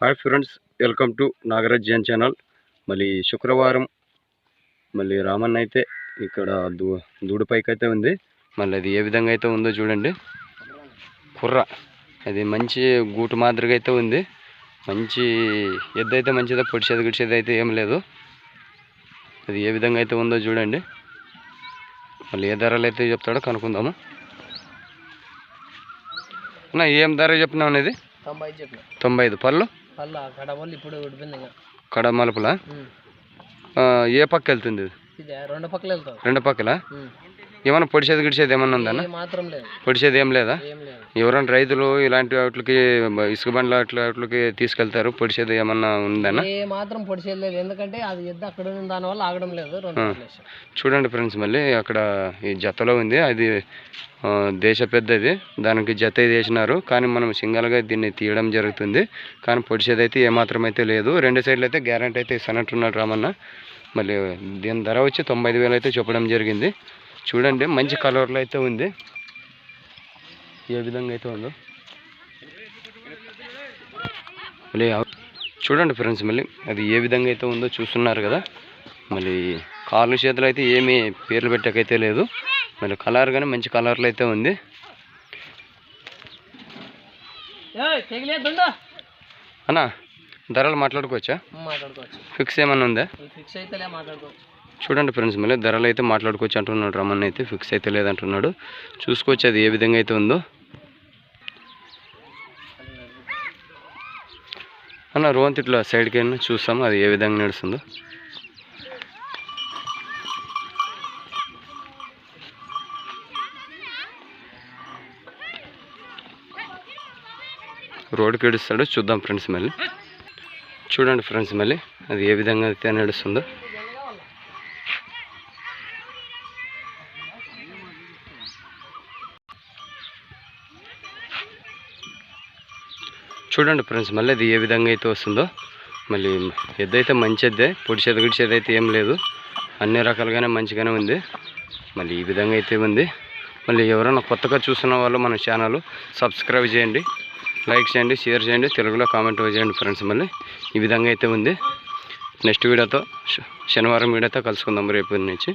Hi friends welcome to Nagaraj Jain channel మళ్ళీ శుక్రవారం మళ్ళీ రామన్న అయితే ఇక్కడ దూ దూడిపైకి అయితే ఉంది. మళ్ళీ అది ఏ విధంగా అయితే ఉందో చూడండి. కుర్ర అది మంచి గూటు మాదిరిగా అయితే ఉంది. మంచి ఎద్దు అయితే మంచిదా పొడిచేది గిడిచేది అయితే ఏం లేదు. అది ఏ విధంగా అయితే ఉందో చూడండి. మళ్ళీ ఏ ధరలు అయితే చెప్తాడో కనుక్కుందాము. అన్న ఏం ధర చెప్పినావు అనేది? తొంభై ఐదు పళ్ళు? పల్ల కడవల్లి ఇప్పుడు ఉడిపింది ఇంకా. కడ మలుపుల ఉమ్. ఏ పక్క వెళ్తుంది ఇది? రెండు పక్కల వెళ్తావు రెండు పక్కల? ఏమన్నా పొడిచేది గిడిచేది ఏమన్నా ఉందన్న ఏ మాత్రం లేదు. పొడిచేది ఏం లేదా? ఎవరైనా రైతులు ఇలాంటి వాటికి ఇసుక బండ్ల వాటికి తీసుకెళ్తారు పొడిచేది ఏమన్నా ఉందన్న ఏ మాత్రం పొడిచేది లేదు. ఎందుకంటే అది ఎద్దు అక్కడ ఉన్న దాని వల్ల ఆగడం లేదు. చూడండి ఫ్రెండ్స్ మళ్ళీ అక్కడ ఈ జతలో ఉంది. అది దేశ పెద్దది. దానికి జత ఇది వేసినారు. కానీ మనం సింగల్గా దీన్ని తీయడం జరుగుతుంది. కానీ పొడిచేది అయితే ఏమాత్రం అయితే లేదు. రెండు సైడ్లు అయితే గ్యారంటీ అయితే ఇస్తానంటున్నాడు రామన్న. మళ్ళీ దీని ధర వచ్చి తొంభై ఐదు వేలు అయితే చెప్పడం జరిగింది. చూడండి మంచి కలర్లో అయితే ఉంది. ఏ విధంగా అయితే ఉందో. మళ్ళీ చూడండి ఫ్రెండ్స్ మళ్ళీ అది ఏ విధంగా అయితే ఉందో చూస్తున్నారు కదా. మళ్ళీ కాళ్ళు చేతులు అయితే ఏమీ పేర్లు పెట్టకైతే లేదు. మళ్ళీ కలర్ కానీ మంచి కలర్లో అయితే ఉంది. అన్న ధరలు మాట్లాడుకోవచ్చా? మాట్లాడుకోవచ్చు. ఫిక్స్ ఏమన్నా ఉందా? ఫిక్స్ అయితేలే మాట్లాడుకోవచ్చు. చూడండి ఫ్రెండ్స్ మళ్ళీ ధరలు అయితే మాట్లాడుకోవచ్చు అంటున్నాడు రమన్ అయితే ఫిక్స్ అయితే లేదంటున్నాడు. చూసుకోవచ్చు అది ఏ విధంగా అయితే ఉందో. అన్న రోంత్ ఇట్లా సైడ్కి అయినా చూస్తాము? అది ఏ విధంగా నడుస్తుందో. రోడ్డుకి ఏడుస్తాడో చూద్దాం ఫ్రెండ్స్ మళ్ళీ. చూడండి ఫ్రెండ్స్ మళ్ళీ. అది ఏ విధంగా అయితే నడుస్తుందో. చూడండి ఫ్రెండ్స్ మళ్ళీ అది ఏ విధంగా అయితే వస్తుందో. మళ్ళీ ఎద్దైతే మంచి ఎద్దే పొడిచేది గుడిచేది అయితే ఏం లేదు. అన్ని రకాలుగానే మంచిగానే ఉంది. మళ్ళీ ఈ విధంగా అయితే ఉంది. మళ్ళీ ఎవరైనా కొత్తగా చూస్తున్న వాళ్ళు మన ఛానల్ సబ్స్క్రైబ్ చేయండి లైక్ చేయండి షేర్ చేయండి తెలుగులో కామెంట్ చేయండి ఫ్రెండ్స్ మళ్ళీ. ఈ విధంగా అయితే ఉంది. నెక్స్ట్ వీడియోతో శనివారం వీడియోతో కలుసుకుందాం రేపు నుంచి.